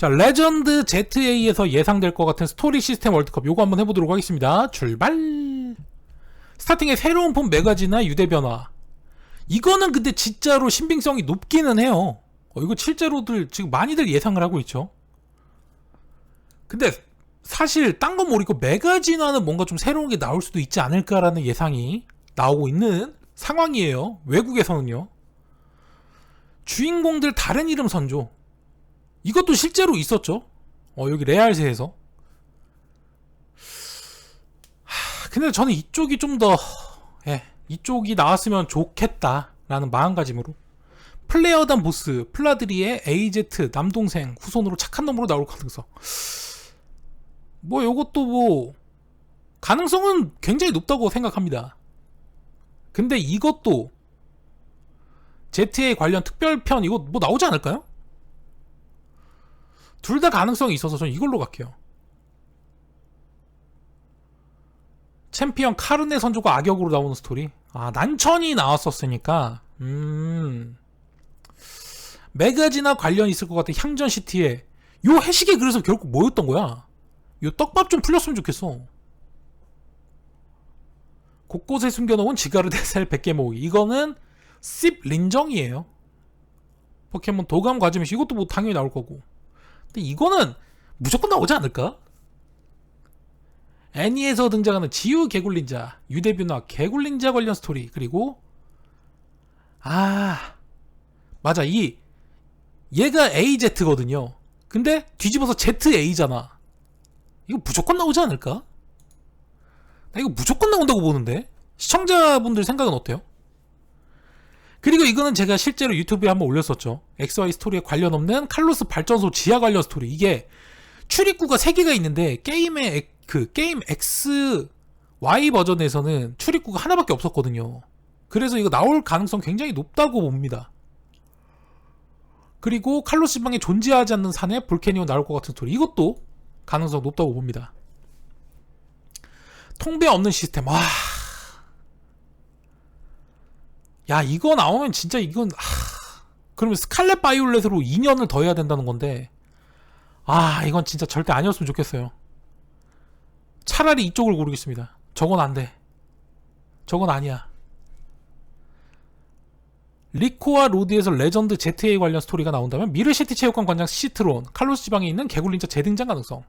자, 레전드 ZA에서 예상될 것 같은 스토리 시스템 월드컵 요거 한번 해보도록 하겠습니다. 출발! 스타팅에 새로운 폼 메가지나 유대 변화. 이거는 근데 진짜로 신빙성이 높기는 해요. 어, 이거 실제로들 지금 많이들 예상을 하고 있죠. 근데 사실 딴 건 모르고 메가진화는 뭔가 좀 새로운 게 나올 수도 있지 않을까라는 예상이 나오고 있는 상황이에요. 외국에서는요. 주인공들 다른 이름 선조. 이것도 실제로 있었죠. 어, 여기 레알세에서. 하, 근데 저는 이쪽이 좀 더, 예, 이쪽이 나왔으면 좋겠다라는 마음가짐으로. 플레어단 보스, 플라드리의 AZ, 남동생, 후손으로 착한 놈으로 나올 가능성. 뭐, 요것도 뭐, 가능성은 굉장히 높다고 생각합니다. 근데 이것도, ZA 관련 특별편, 이거 뭐 나오지 않을까요? 둘 다 가능성이 있어서 저는 이걸로 갈게요. 챔피언 카르네 선조가 악역으로 나오는 스토리. 아, 난천이 나왔었으니까, 음. 메가지나 관련 있을 것 같아. 향전시티에. 요 해시계 그래서 결국 뭐였던 거야? 요 떡밥 좀 풀렸으면 좋겠어. 곳곳에 숨겨놓은 지가르 데셀 100개 모으기. 이거는 씹 린정이에요. 포켓몬 도감 과제면시 이것도 뭐 당연히 나올 거고. 근데 이거는 무조건 나오지 않을까? 애니에서 등장하는 지우 개굴린자, 유대뷰나 개굴린자 관련 스토리, 그리고 아 맞아 이 얘가 AZ거든요. 근데 뒤집어서 ZA잖아. 이거 무조건 나오지 않을까? 나 이거 무조건 나온다고 보는데 시청자분들 생각은 어때요? 그리고 이거는 제가 실제로 유튜브에 한번 올렸었죠. XY 스토리에 관련 없는 칼로스 발전소 지하 관련 스토리. 이게 출입구가 3개가 있는데 게임의 그 게임 X Y 버전에서는 출입구가 하나밖에 없었거든요. 그래서 이거 나올 가능성 굉장히 높다고 봅니다. 그리고 칼로스 지방에 존재하지 않는 산에 볼케니오 나올 것 같은 스토리. 이것도 가능성 높다고 봅니다. 통배 없는 시스템. 와. 야, 이거 나오면 진짜 이건 하... 그러면 스칼렛 바이올렛으로 2년을 더 해야 된다는 건데. 아, 이건 진짜 절대 아니었으면 좋겠어요. 차라리 이쪽을 고르겠습니다. 저건 안 돼. 저건 아니야. 리코와 로드에서 레전드 ZA 관련 스토리가 나온다면 미르시티 체육관 관장 시트론, 칼로스 지방에 있는 개굴린자 재등장 가능성.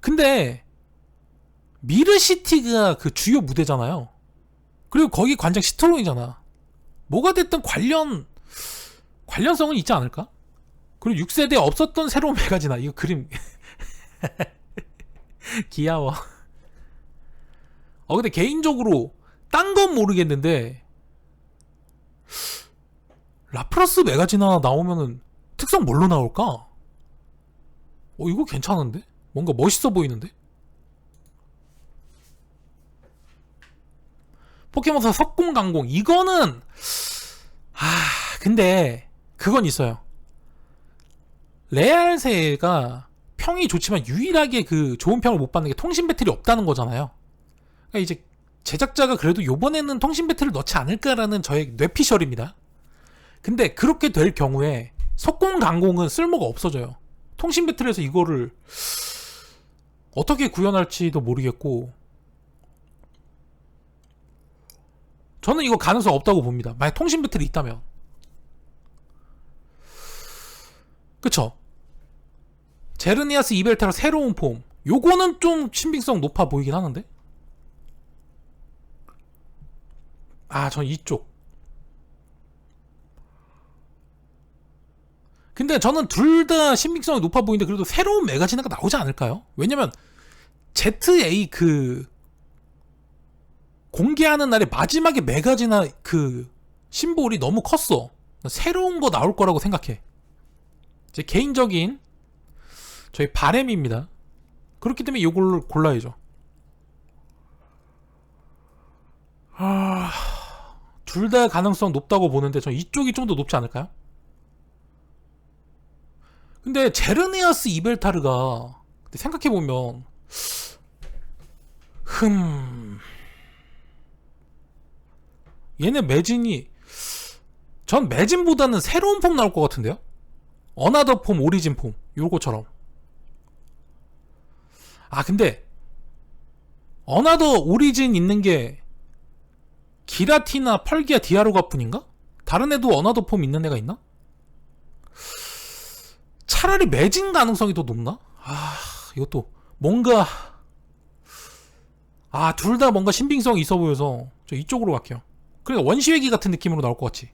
근데 미르시티가 그 주요 무대잖아요. 그리고 거기 관장 시트론이잖아. 뭐가 됐든 관련 관련성은 있지 않을까? 그리고 6세대에 없었던 새로운 메가지나 이거 그림 귀여워. 어 근데 개인적으로 딴 건 모르겠는데 라프라스 메가지나 나오면은 특성 뭘로 나올까? 어 이거 괜찮은데? 뭔가 멋있어 보이는데? 포켓몬스터 석공 강공. 이거는 아 근데 그건 있어요. 레알세가 평이 좋지만 유일하게 그 좋은 평을 못 받는 게 통신 배틀이 없다는 거잖아요. 그러니까 이제 제작자가 그래도 요번에는 통신 배틀을 넣지 않을까라는 저의 뇌피셜입니다. 근데 그렇게 될 경우에 석공 강공은 쓸모가 없어져요. 통신 배틀에서 이거를 어떻게 구현할지도 모르겠고 저는 이거 가능성 없다고 봅니다. 만약 통신 배틀이 있다면. 그쵸? 제르니아스 이벨타라 새로운 폼. 요거는 좀 신빙성 높아 보이긴 하는데? 아, 전 이쪽. 근데 저는 둘 다 신빙성이 높아 보이는데 그래도 새로운 메가지나가 나오지 않을까요? 왜냐면 ZA 그 공개하는 날에 마지막에 메가지나 그 심볼이 너무 컸어. 새로운 거 나올 거라고 생각해. 제 개인적인 저희 바램입니다. 그렇기 때문에 이걸 골라야죠. 아, 둘 다 가능성 높다고 보는데 전 이쪽이 좀 더 높지 않을까요? 근데 제르네아스 이벨타르가 생각해 보면 흠 얘네 매진이 전 매진보다는 새로운 폼 나올 것 같은데요? 어나더 폼, 오리진 폼 요거처럼 아 근데 어나더 오리진 있는 게 기라티나 펄기아 디아루가 뿐인가? 다른 애도 어나더 폼 있는 애가 있나? 차라리 매진 가능성이 더 높나? 아 이것도 뭔가 아 둘 다 뭔가 신빙성 있어 보여서 저 이쪽으로 갈게요 그러니까 원시회기 같은 느낌으로 나올 것 같지.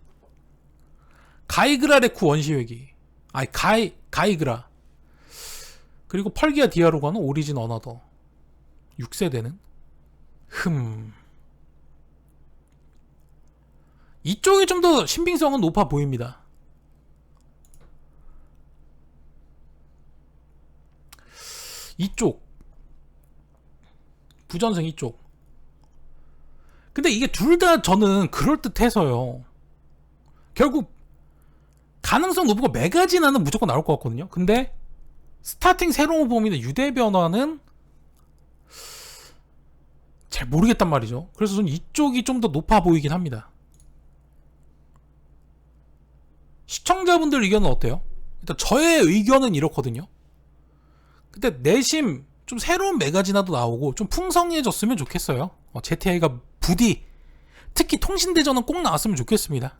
가이그라 레쿠 원시회기. 아니 가이 가이그라. 그리고 펄기아 디아루가는 오리진 어나더 6세대는 흠. 이쪽이 좀 더 신빙성은 높아 보입니다. 이쪽. 부전생 이쪽 근데 이게 둘 다 저는 그럴듯해서요. 결국 가능성 높은 거 메가진화는 무조건 나올 것 같거든요. 근데 스타팅 새로운 범위의 유대 변화는 잘 모르겠단 말이죠. 그래서 저는 이쪽이 좀 더 높아 보이긴 합니다. 시청자분들 의견은 어때요? 일단 저의 의견은 이렇거든요. 근데 내심 좀 새로운 메가지나도 나오고 좀 풍성해졌으면 좋겠어요. 어, ZTI가 부디 특히 통신대전은 꼭 나왔으면 좋겠습니다.